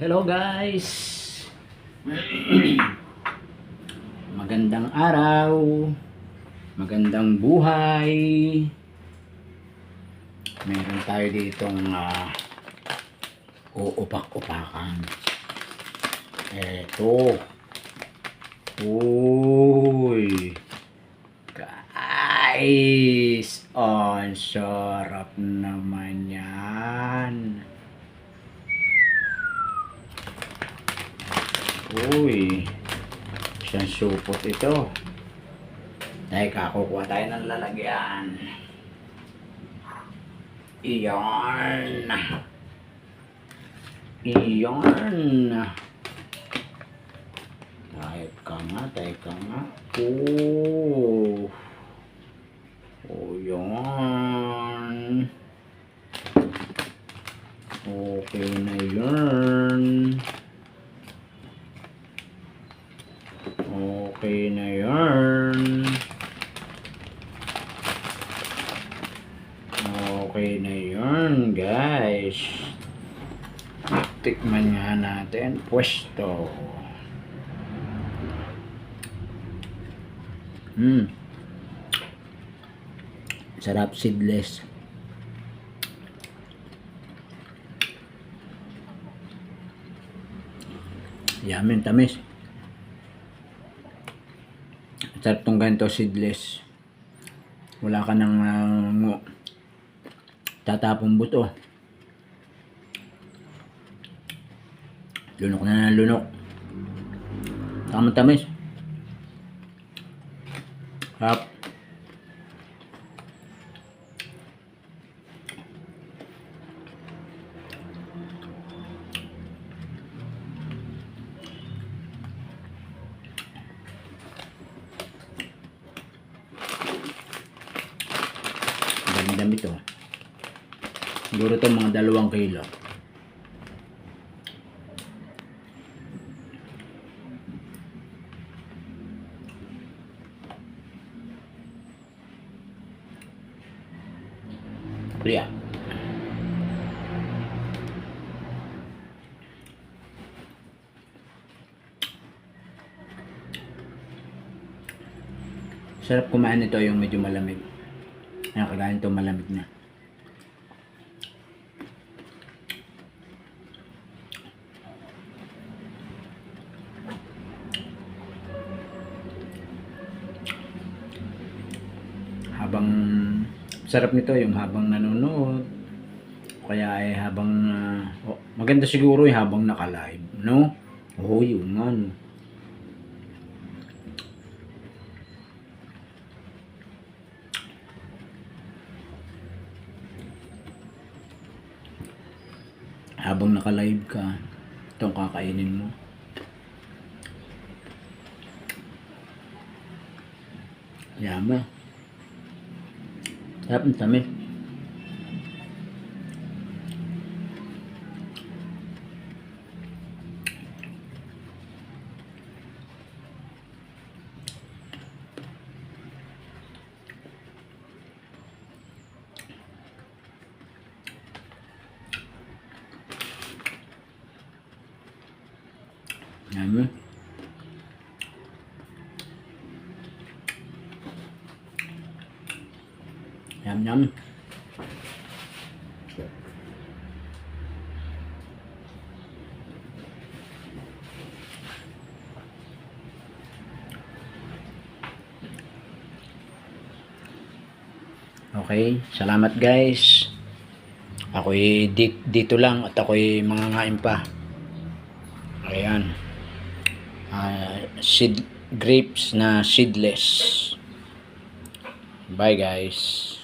Hello guys! Magandang araw, magandang buhay. Meron tayo ditong uh, uupak-upakan. Eto. Uy. Guys, ang sarap naman yan. Uy, siyang supot ito. Teka, kukuha tayo ng lalagyan. Iyan. Iyan. Teka nga, teka nga. Oh. Oh, yan. Okay na yan. Okay na yan. Okay na yan, guys. Tikman nga natin. Pwesto. Hmm. Sarap seedless. Yamin, tamis. Sarap tong ganito seedless. Wala ka nang uh, tatapong buto. Lunok na ng lunok. Tamang tamis. Sarap. Dami-dami to. Siguro to mga dalawang kilo. Kaya. Sarap kumain nito yung medyo malamig. Ayan, kagaya nito malamig na. Habang sarap nito yung habang nanonood. Kaya ay habang ah, oh, maganda siguro yung habang naka-live, no? Oo, yun nga, no? Habang naka-live ka, itong kakainin mo. Yama. Sarap ng tamis. Yama. Yum yum. Okay, salamat guys. Ako'y di- dito lang at ako'y mangangain pa. Ayan. Ah, seed grapes na seedless. Bye guys.